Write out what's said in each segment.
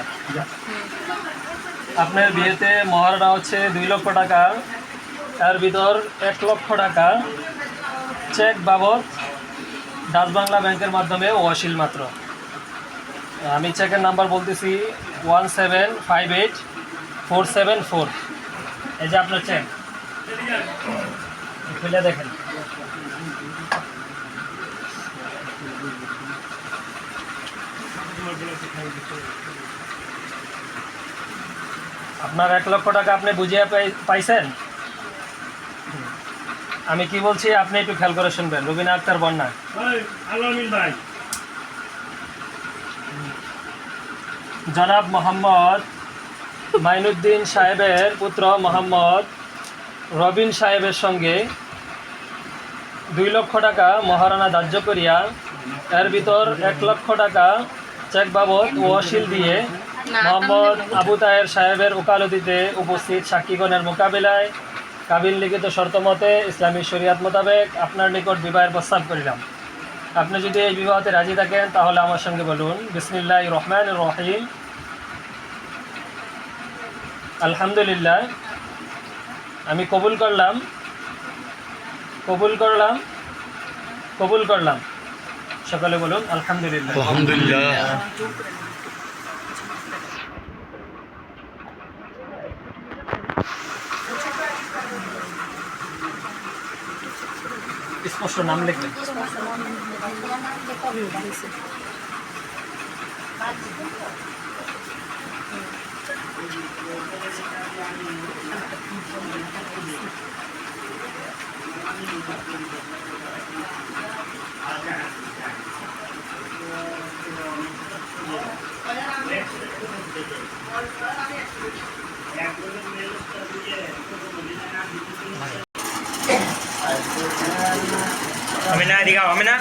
আপনার আপনার বিয়েতে মহারণা হচ্ছে দুই লক্ষ টাকা, এর ভিতর এক লক্ষ টাকা। চেক বাবদ ডাচ বাংলা ব্যাংকের মাধ্যমে ওয়াসিল মাত্র। আমি চেকের নাম্বার বলতেছি one seven five eight four seven four. এই যে আপনার চেক। খুলে দেখেন। আপনার এক লক্ষ টাকা আপনি বুঝিয়ে পাইছেন? আমি কি বলছি? আপনি একটু খেয়াল করে শুনবেন। রবিনা আক্তার বন্যা। জনাব মোহাম্মদ মাইনুদ্দিন সাহেবের পুত্র মোহাম্মদ রবিন সাহেবের সঙ্গে দুই লক্ষ টাকা মহারানা ধার্য করিয়া এর ভিতর এক লক্ষ টাকা চেক বাবদ ওয়াসিল দিয়ে মোহাম্মদ আবু তাহের সাহেবের ওকালতিতে উপস্থিত সাক্ষীগণের মোকাবিলায় কাবিল লিখিত শর্ত মতে ইসলামী শরিয়াত মোতাবেক আপনার নিকট বিবাহের প্রস্তাব করিলাম। আপনি যদি এই বিবাহতে রাজি থাকেন তাহলে আমার সঙ্গে বলুন বিসমিল্লাহ রহমান রহিম। আলহামদুলিল্লাহ আমি কবুল করলাম কবুল করলাম কবুল করলাম। সকালে বলুন আলহামদুলিল্লাহ। আলহামদুলিল্লাহ। স্পষ্ট নাম লিখবেন? Thank না Kami na, di ka, kami na.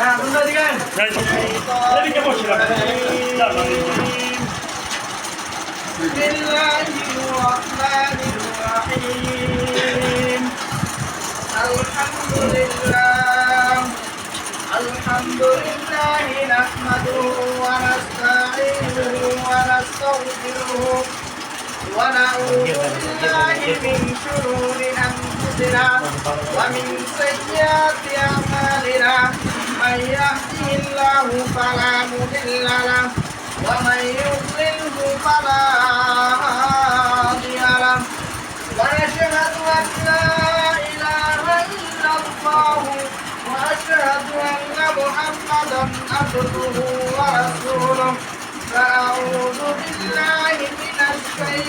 Alhamdulillah, Alhamdulillah. Alhamdulillah Alhamdulillah, Alhamdulillah, Alhamdulillah, Alhamdulillah, Alhamdulillah, Alhamdulillah, Alhamdulillah, Alhamdulillah, Alhamdulillah, Alhamdulillah, أنفسنا ومن سيئات أعمالنا من يهده الله فلا مضل له ومن يضلله فلا هادي له ونشهد أن لا إله إلا الله وأشهد أن محمدا عبده ورسوله فأعوذ بالله من الشيطان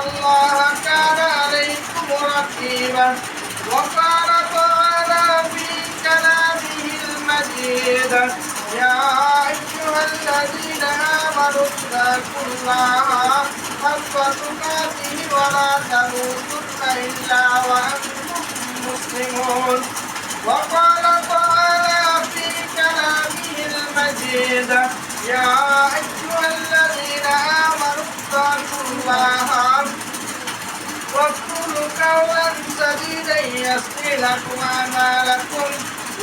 الله كان عليكم رقيبا وقال تعالى في كلامه المجيد يا أيها الذين آمنوا اتقوا الله حق تقاته ولا تموتن إلا وأنتم مسلمون. وقال تعالى في كلامه المجيد يا أيها الذين قولا سديدا يصلح لكم أعمالكم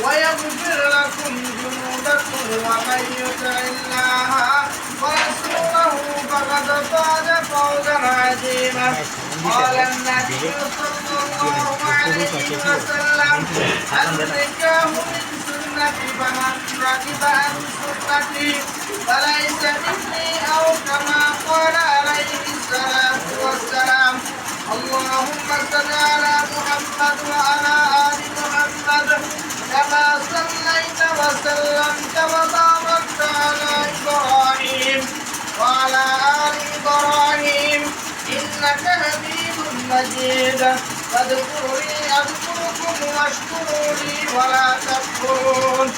ويغفر لكم ذنوبكم ومن يطع الله ورسوله فقد فاز فوزا عظيما قال النبي صلى الله عليه وسلم النكاح من سنتي فمن رغب عن سنتي فليس مني أو كما قال عليه الصلاه والسلام اللهم صل على محمد وعلى ال محمد كما صليت وسلمت وباركت على ابراهيم وعلى ال ابراهيم انك حميد مجيد فاذكرني اذكركم واشكروا لي ولا تكفرون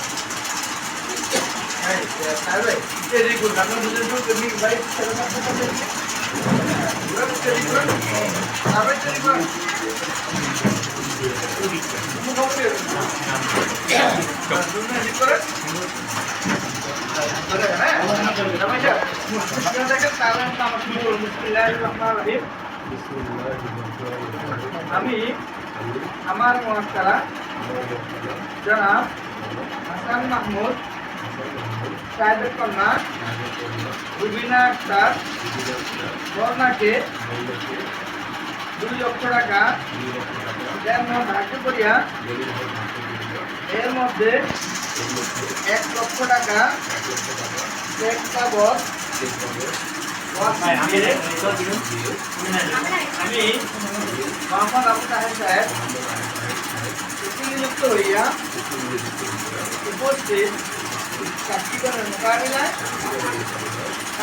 Very good. Kamu duduk dulu demi baik. Very good. Apa jadi good? Kamu kamu dia. আমি আমার মহাশালা জনাব হাসান মাহমুদ সাহেবের কন্যা রুবিনা আক্তার বর্ণাকে দুই লক্ষ টাকা যেন ধার্য করিয়া এর মধ্যে এক লক্ষ টাকা চেক বাবদ আমি মোহাম্মদ আবু তাহের সাহেব নিযুক্ত হইয়া উপস্থিত সাক্ষীগণের মোকাবিলায়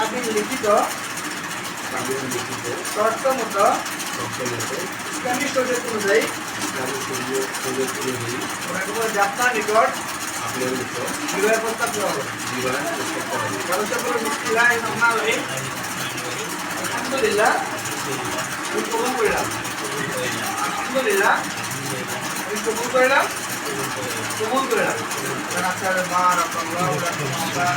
আমি লিখিত শর্ত মতো ইসলামী শরীয়ত অনুযায়ী যাত্রা নিকট বিবাহ প্রস্তাব দেওয়া হবে ব্যবস্থা করে বিসমিল্লাহ রহমান রহিম আলহামদুলিল্লাহ আমি কবুল করিলাম আলহামদুলিল্লাহ কবুল করিলাম কবুল করিলাম আচ্ছা মা রাখা